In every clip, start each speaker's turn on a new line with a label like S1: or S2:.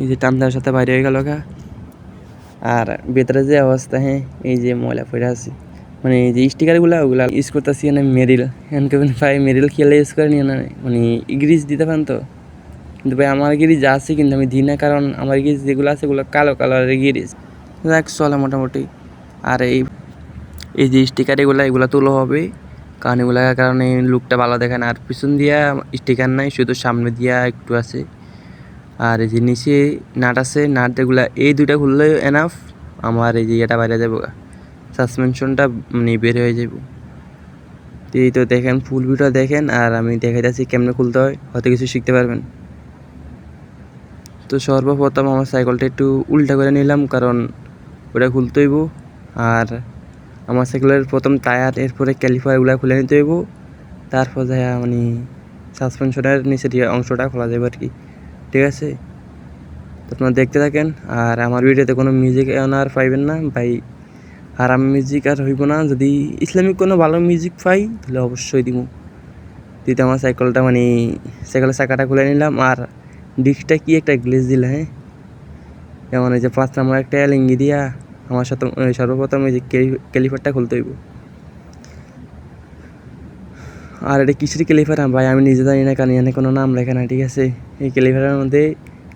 S1: এই যে টান সাথে বাইরে হয়ে গেল গা। আর ভেতরে যে অবস্থা হ্যাঁ এই যে ময়লা পড়ে আছে। মানে এই যে স্টিকারগুলো ওগুলো ইউজ করতেছি মানে মেরিল। এনকে ভাই, মেরিল খেলে ইউজ করে নিয়ে না। মানে গ্রিজ দিতে পারেন তো। কিন্তু ভাই, আমার গিরিজ আছে কিন্তু আমি দিই না, কারণ আমার গিরিজ যেগুলো আছে ওগুলো কালো কালারের গিরিজ দেখ চলে মোটামুটি। আর এই এই যে স্টিকার এগুলো এগুলো তুলো হবে। কারণ এগুলোর কারণে লুকটা ভালো দেখে না। আর পিছন দিয়া স্টিকার নাই, শুধু সামনে দিয়া একটু আছে। আর এই যে নিচে নাট আছে, নাট যেগুলো এই দুইটা খুললে এনাফ আমার এই যে এটা বাইরে যাব সাসপেনশনটা মানে বের হয়ে যাব এই তো দেখেন ফুল ভিডিও দেখেন, আর আমি দেখাই যাচ্ছি কেমনে খুলতে হয়, হয়তো কিছু শিখতে পারবেন। তো সর্বপ্রথম আমার সাইকেলটা একটু উল্টা করে নিলাম, কারণ ওটা খুলতে হইব। আর আমার সাইকেলের প্রথম টায়ার এরপরে ক্যালিফারগুলো খুলে নিতে হইব। তারপর যায় মানে সাসপেনশনের নিচের অংশটা খোলা যাবে আর কি। ঠিক আছে? আপনারা দেখতে থাকেন, আর আমার ভিডিওতে কোনো মিউজিক আর পাইবেন না। ভাই আর আমি মিউজিক আর হইব না। যদি ইসলামিক কোনো ভালো মিউজিক পাই, তাহলে অবশ্যই দিব দিতে আমার সাইকেলটা মানে সাইকেলের চাকাটা খুলে নিলাম। আর ডিস্কটা কি একটা গ্লেজ দিল হ্যাঁ? যেমন এই যে পাঁচ নাম্বার একটা লিঙ্গি দিয়া, আমার সাথে সর্বপ্রথম এই যে ক্যালিফারটা খুলতে হইব। আর এটা কিসের ক্যালিফার ভাই, আমি নিজে জানি না কারণ এখানে কোনো নাম লেখা না ঠিক আছে? এই ক্যালিফারের মধ্যে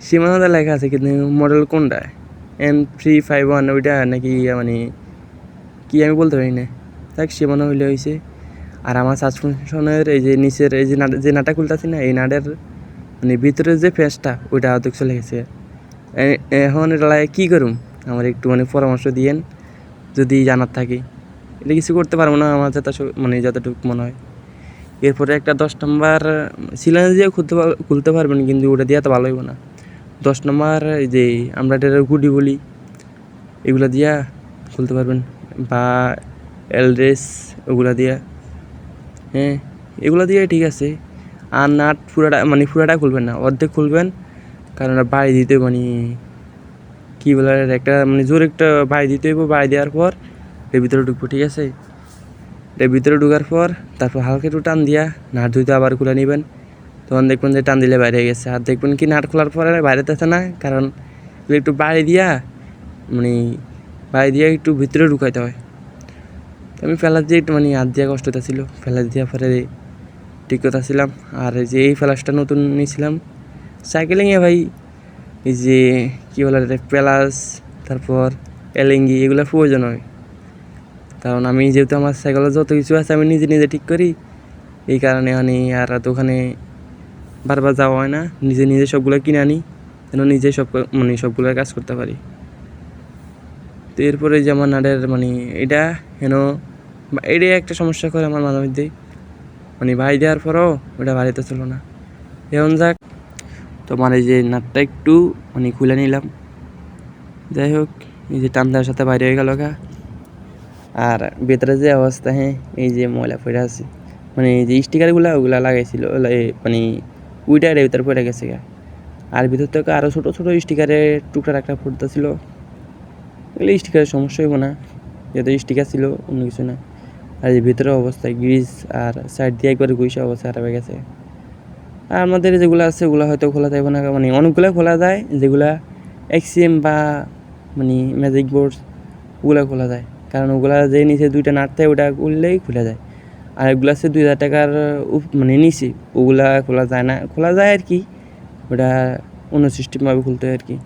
S1: সীমানাটা লেখা আছে, কিন্তু মডেল কোনটা? এম থ্রি ফাইভ ওয়ান ওইটা নাকি মানে কি আমি বলতে পারি না। দেখ, সীমানা হইলে হয়েছে আর আমার সাসপেনশনের এই যে নিচের এই যে যে নাটা খুলতেছি না, এই নাটের মানে ভিতরের যে ফেসটা ওইটা অর্ধেক চলে গেছে এখন এটা লাগে কী করুম? আমার একটু মানে পরামর্শ দিয়েন, যদি জানার থাকে। এটা কিছু করতে পারব না আমার যত মানে যতটুকু মনে হয়। এরপরে একটা দশ নম্বর সিলিন্ডার দিয়ে খুলতে খুলতে পারবেন, কিন্তু ওটা দিয়ে তো ভালো হইব না। দশ নম্বর যে আমরা এটা গুডি বলি, এগুলো দিয়া খুলতে পারবেন, বা এলড্রেস ওগুলা দিয়া। হ্যাঁ এগুলো দিয়ে ঠিক আছে, আর নাট পুরাটা মানে পুরাটা খুলবেন না, অর্ধেক খুলবেন, কারণ বাড়ি দিতে মানে কী বলে একটা মানে জোর একটা বাড়ি দিতে হইব, বাড়ি দেওয়ার পর এর ভিতরে ঢুকবো, ঠিক আছে? এর ভিতরে ঢুকার পর তারপর হালকা একটু টান দিয়া নাট ধুইতে আবার খুলে নেবেন। তখন দেখবেন যে টান দিলে বাইরে গেছে। আর দেখবেন কি নাট খোলার পরে বাইরে তেছে না, কারণ একটু বাড়ি দিয়া মানে বাড়ি দিয়া একটু ভিতরে ঢুকাইতে হয়। তো আমি ফেলার দিয়ে একটু মানে হাত দিয়া কষ্ট ছিল ফেলা দিয়া পরে ঠিক কথা ছিলাম আর যে এই ফ্লাসটা নতুন নিয়েছিলাম। সাইকেলিংয়ে ভাই, এই যে কী বলে এটা প্লাস, তারপর এলেঙ্গি এগুলো প্রয়োজন হয়। কারণ আমি যেহেতু আমার সাইকেলে যত কিছু আছে আমি নিজে নিজে ঠিক করি। এই কারণে আমি আর দোকানে বারবার যাওয়া হয় না। নিজে নিজে সবগুলো কিনে আনি, যেন নিজে সব মানে সবগুলো কাজ করতে পারি। তো এরপরে যে আমার নাটের মানে এটা হেন এটাই একটা সমস্যা করে আমার মাঝে মধ্যেই মানে ভাই দেওয়ার পরও ওটা বাড়িতে চলো না। এখন যাক, তোমার এই যে নাটটা একটু মানে খুলে নিলাম। যাই হোক, এই যে টান দেওয়ার সাথে বাইরে হয়ে গেল গা। আর ভেতরে যে অবস্থা হ্যাঁ এই যে ময়লা পড়ে আছে মানে এই যে স্টিকারগুলো ওগুলো লাগাইছিল মানে উইটার ভিতরে পড়ে গেছে গা। আর ভিতর থেকে আরও ছোটো ছোটো স্টিকারের টুকরা একটা ফুটতে ছিল। এগুলো স্টিকারের সমস্যা হইব না, যেহেতু স্টিকার ছিল, অন্য কিছু না। আর এই ভিতরে অবস্থা, গ্রিজ আর সাইড দিয়ে একবার গুইসা অবস্থা খারাপ হয়ে গেছে। আর আমাদের যেগুলো আছে, ওগুলো হয়তো খোলা যাবে না মানে অনেকগুলো খোলা যায়, যেগুলা এক্সিএম বা মানে ম্যাজিক বোর্ড ওগুলো খোলা যায়। কারণ ওগুলা যে নিচে দুইটা নাট থাকে, ওটা খুললেই খুলে যায়। আর এগুলো আছে দুই হাজার টাকার মানে নিচে ওগুলা খোলা যায় না। খোলা যায় আর কি, ওটা অন্য সিস্টেমভাবে খুলতে হয় আর কি।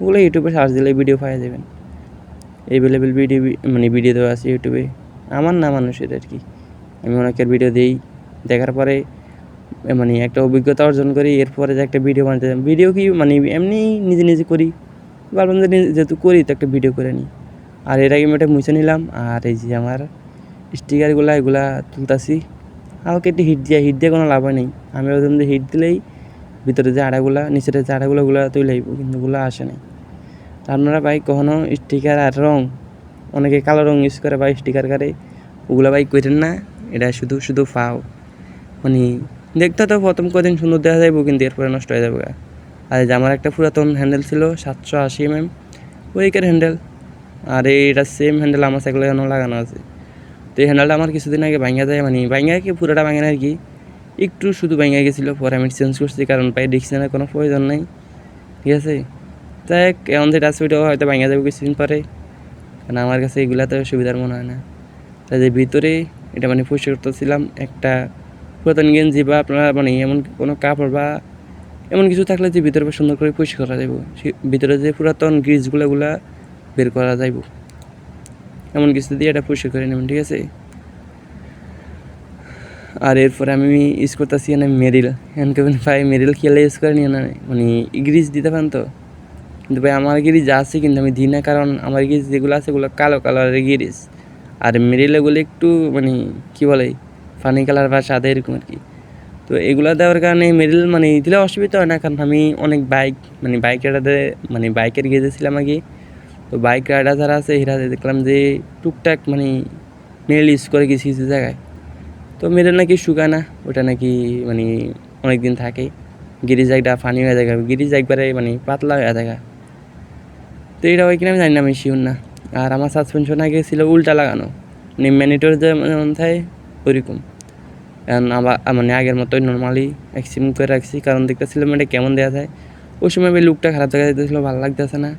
S1: ওগুলো ইউটিউবে সার্চ দিলে ভিডিও পাওয়া যাবেন। এভেলেবেল ভিডিও মানে ভিডিও দেওয়া আছে ইউটিউবে। আমার না মানুষের আর কি। আমি অনেকের ভিডিও দিই। দেখার পরে মানে একটা অভিজ্ঞতা অর্জন করি, এরপরে যে একটা ভিডিও বানাতে ভিডিও কি মানে এমনি নিজে নিজে করি। ভাবলাম যে যেহেতু করি, তো একটা ভিডিও করে নিই। আর এর আগে আমি ওটা মুছে নিলাম, আর এই যে আমার স্টিকারগুলো এগুলা তুলতাছি। হালকা একটু হিট দিয়ে হিট দিয়ে কোনো লাভ নেই। আমি ওদের মধ্যে হিট দিলেই ভিতরে যে আড়াগুলা, নিচের যে আড়াগুলো, ওগুলো তুলে আইব কিন্তু ওগুলো আসে তা আপনারা ভাই কখনো স্টিকার আর রং, অনেকে কালো রং ইউজ করে বা স্টিকার করে, ওগুলো ভাই করেন না, এটা শুধু শুধু ফাও। মানে দেখতে তো প্রথম কদিন সুন্দর দেখা যাইব, কিন্তু এরপরে নষ্ট হয়ে যাবে আর আমার একটা পুরাতন হ্যান্ডেল ছিল, সাতশো আশি এম এম ওইকের হ্যান্ডেল আর এইটা সেম হ্যান্ডেল আমার সাইকেলে এখনও লাগানো আছে। তো এই হ্যান্ডেলটা আমার কিছুদিন আগে ভাঙা যায় মানে ভাঙা কি পুরোটা ভাঙে না আর কি। একটু শুধু ভাঙা গেছিল, পরে আমি চেঞ্জ করছি, কারণ পাই ডিকশনের কোনো প্রয়োজন নাই। ঠিক আছে? তাই হোক এখন যে টাচ ভিডিও হয়তো ভাঙা যাবে কিছুদিন পরে। কারণ আমার কাছে এগুলাতে সুবিধার মনে হয় না। তাই যে ভিতরে এটা মানে পরিষ্কার করতেছিলাম, একটা পুরাতন গেঞ্জি বা আপনারা মানে এমন কোনো কাপড় বা এমন কিছু থাকলে যে ভিতরে সুন্দর করে পরিষ্কার করা যাইব সে- ভিতরে যে পুরাতন গ্রিজগুলো গুলা বের করা যাইব। এমন কিছু দিয়ে এটা পরিষ্কার করে নেবেন, ঠিক আছে? আর এরপরে আমি ইউজ করতেছি না মেরিল। কেবেন ভাই, মেরিল খেলে ইউজ করে নিয়ে না। মানে গ্রিজ দিতে পারেন তো? কিন্তু ভাই, আমার গিরিজ আছে কিন্তু আমি দিই না, কারণ আমার গিরিজ যেগুলো আছে ওগুলো কালো কালারের গিরিজ আর মেরিল এগুলো একটু মানে কি বলে ফানি কালার বা সাদা এরকম আর কি। তো এগুলো দেওয়ার কারণে মেরিল মানে দিলে অসুবিধা হয় না, কারণ আমি অনেক বাইক মানে বাইক রাইডারে মানে বাইকের গেছিলাম আগে। তো বাইক রাইডার যারা আছে, এরা দেখলাম যে টুকটাক মানে মেরিল ইউজ করে কিছু কিছু জায়গায়। তো মেরিল নাকি শুকায় না, ওটা নাকি মানে অনেক দিন থাকে। গিরিজ একটা ফানি হয়ে যায় গিরিজ একবারে মানে পাতলা হয়ে যায় তো এটা হয় কিনা আমি জানি না, আমি শিওর না। আর আমার সাসপেনশন আগে ছিল উল্টা লাগানো। মানে ম্যানিটোর যেমন থাকে ওইরকম। কারণ আবার মানে আগের মতোই নর্মালি এক্সিম করে রাখছি। কারণ দেখতেছিলাম এটা কেমন দেওয়া যায়। ওই সময় লুকটা খারাপ দেখা যেতেছিলো ভালো লাগতেছে না।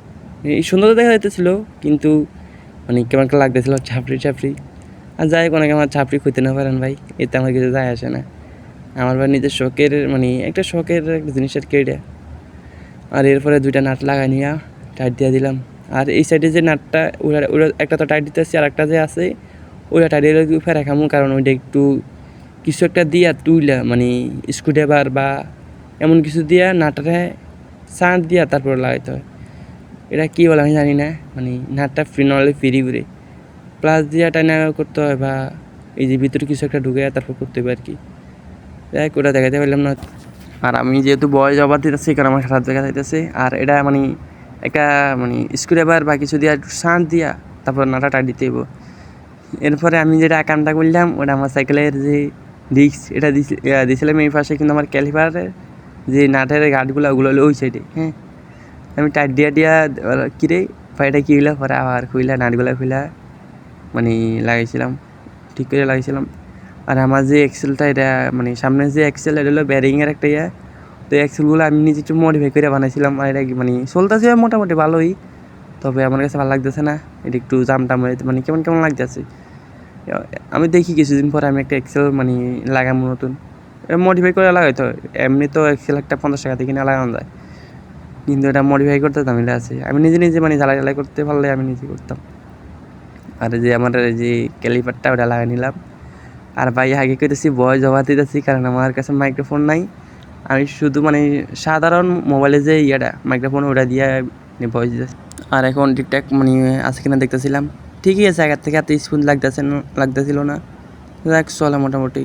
S1: এই সুন্দর দেখা যেতেছিল কিন্তু মানে কেমন একটা লাগতেছিল ছাপড়ি ছাপড়ি আর যাই হোক, অনেকে আমার ছাপড়ি খুঁজতে না পারেন ভাই, এতে আমার কিছু যায় আসে না। আমার ভাই নিজের শখের মানে একটা শখের একটা জিনিসের কেটে আর এরপরে দুইটা নাট লাগাই নিয়ে টাইট দিয়ে দিলাম। আর এই সাইডে যে নাটটা, ওরা ওরা একটা তো টাইট দিতেছি, আর একটা যে আছে ওইটা টাইট দিয়ে উপরে রাখামু কারণ ওইটা একটু কিছু একটা দিয়া তুইলা মানে স্ক্রুড্রাইভার বা এমন কিছু দিয়া নাটটা সাঁত দিয়া তারপর লাগাইতে হয়। এটা কী বলে আমি জানি না। মানে নাটটা ফ্রি নলে ফ্রি করে প্লাস দিয়া টাইনা করতে হয় বা এই যে ভিতরে কিছু একটা ঢুকে তারপর করতে হবে আর কি। যাই ওটা দেখাতে পারলাম না। আর আমি যেহেতু বয়স অবাদ দিতেছি, কারণ আমার খারাপ দেখা যাইতেছে। আর এটা মানে একটা মানে স্ক্রুড্রাইভার বা কিছু দিয়া একটু শাঁত দিয়া তারপর নাটা নাটাটা দিতে হইব। এরপরে আমি যেটা কামটা করলাম, ওটা আমার সাইকেলের যে ডিস্ক এটা দিছি- দিছিলাম এই পাশে কিন্তু আমার ক্যালিপারের যে নাটের গার্ডগুলো ওগুলো হলো ওই সাইডে হ্যাঁ? আমি টাইট দিয়া দিয়া কিরে পায়টা কি হইল? পরে আবার খুইলা, নাটগুলো খুইলা মানে লাগাইছিলাম, ঠিক করে লাগাইছিলাম। আর আমার যে এক্সেলটা এটা মানে সামনে যে এক্সেল এটা হলো ব্যারিংয়ের একটা ইয়ে। তো এক্সেলগুলো আমি নিজে একটু মডিফাই করে বানাইছিলাম, আর এটা মানে চলতেছে মোটামুটি ভালোই। তবে আমার কাছে ভালো লাগতেছে না, এটা একটু জাম টাম মানে কেমন কেমন লাগতেছে। আমি দেখি কিছুদিন পরে আমি একটা এক্সেল মানে লাগাবো নতুন। মডিফাই করে লাগাইতে হয়। এমনি তো এক্সেল একটা পঞ্চাশ টাকা দিয়ে কিনে লাগানো যায়। কিন্তু এটা মডিফাই করতে ঝামেলা আছে। আমি নিজে নিজে মানে জ্বালাই জ্বালাই করতে পারলে আমি নিজে করতাম। আর যে আমার যে ক্যালিপারটা ওটা লাগাই নিলাম। আর ভাই আগে করেছি বয়স জমা দিতেছি, কারণ আমার কাছে মাইক্রোফোন নাই। আমি শুধু মানে সাধারণ মোবাইলে যে ইয়েটা মাইক্রোফোন ওটা দিয়ে ভয়েস দিতেছি। আর এখন ঠিকঠাক মানে আছে কিনা দেখতেছিলাম। ঠিকই আছে, আগের থেকে এত স্মুথ লাগতেছে লাগতেছিল না। দেখ চলে মোটামুটি।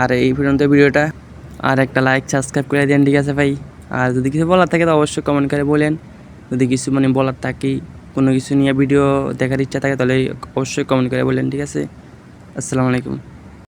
S1: আর এই পর্যন্ত ভিডিওটা। আর একটা লাইক সাবস্ক্রাইব করে দেন, ঠিক আছে ভাই? আর যদি কিছু বলার থাকে তো অবশ্যই কমেন্ট করে বলেন। যদি কিছু মানে বলার থাকে, কোনো কিছু নিয়ে ভিডিও দেখার ইচ্ছা থাকে তাহলে অবশ্যই কমেন্ট করে বলেন, ঠিক আছে? আসসালামু আলাইকুম।